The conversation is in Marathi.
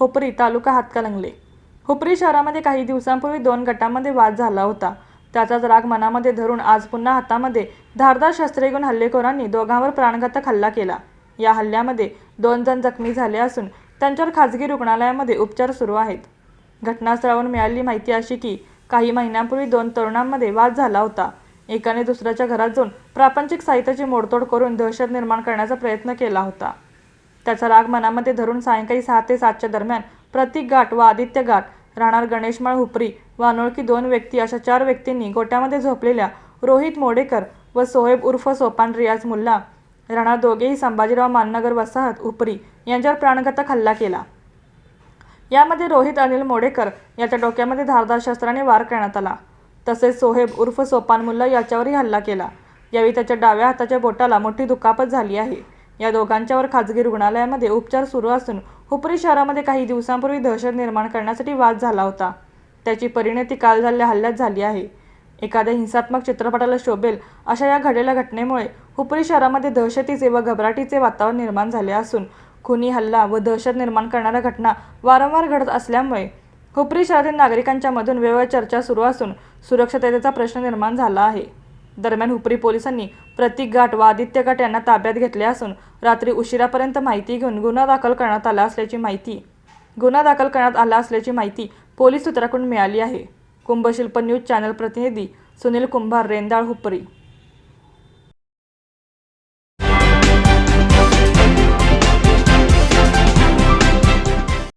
हुपरी तालुका हातकलंगले हुपरी शहरामध्ये काही दिवसांपूर्वी दोन गटांमध्ये वाद झाला होता. त्याचाच राग मनामध्ये धरून आज पुन्हा हातामध्ये धारदार शस्त्रे घेऊन हल्लेखोरांनी दोघांवर प्राणघातक हल्ला केला. या हल्ल्यामध्ये दोन जण जखमी झाले असून त्यांच्यावर खाजगी रुग्णालयामध्ये उपचार सुरू आहेत. घटनास्थळावरून मिळालेली माहिती अशी की काही महिन्यांपूर्वी दोन तरुणांमध्ये वाद झाला होता. एकाने दुसऱ्याच्या घरात जाऊन प्रापंचिक साहित्याची मोडतोड करून दहशत निर्माण करण्याचा प्रयत्न केला होता. त्याचा राग मनामध्ये धरून सायंकाळी सहा ते सातच्या दरम्यान प्रतीक घाट व आदित्य घाट राहणार गणेशमाळ हुपरी व अनोळखी दोन व्यक्ती अशा चार व्यक्तींनी गोट्यामध्ये झोपलेल्या रोहित मोडेकर व सोहेब उर्फ सोपान रियाज मुल्ला राहणार दोघेही संभाजीराव माननगर वसाहत उपरी यांच्यावर प्राणघातक हल्ला केला. यामध्ये रोहित अनिल मोडेकर याच्या डोक्यामध्ये धारदार शस्त्राने वार करण्यात आला. तसेच सोहेब उर्फ सोपान मुल्ला याच्यावरही हल्ला केला. यावेळी त्याच्या डाव्या हाताच्या बोटाला मोठी दुखापत झाली आहे. या दोघांच्यावर खाजगी रुग्णालयामध्ये उपचार सुरू असून हुपरी शहरामध्ये काही दिवसांपूर्वी दहशत निर्माण करण्यासाठी वाद झाला होता. त्याची परिणती काल झालेल्या हल्ल्यात झाली आहे. एखाद्या हिंसात्मक चित्रपटाला शोभेल अशा या घडलेल्या घटनेमुळे हुपरी शहरामध्ये दहशतीचे व घबराटीचे वातावरण निर्माण झाले असून खुनी हल्ला व दहशत निर्माण करणाऱ्या घटना वारंवार घडत असल्यामुळे हुपरी शहरातील नागरिकांच्या मधून वेगवेगळ्या चर्चा सुरू असून सुरक्षिततेचा प्रश्न निर्माण झाला आहे. दरम्यान हुपरी पोलिसांनी प्रतीक घाट व आदित्य घाट यांना ताब्यात घेतले असून रात्री उशिरापर्यंत माहिती घेऊन गुन्हा दाखल करण्यात आला असल्याची माहिती गुन्हा दाखल करण्यात आला असल्याची माहिती पोलीस सूत्राकडून मिळाली आहे. कुंभशिल्प न्यूज चॅनल प्रतिनिधी सुनील कुंभार रेंदाळ हुपरी.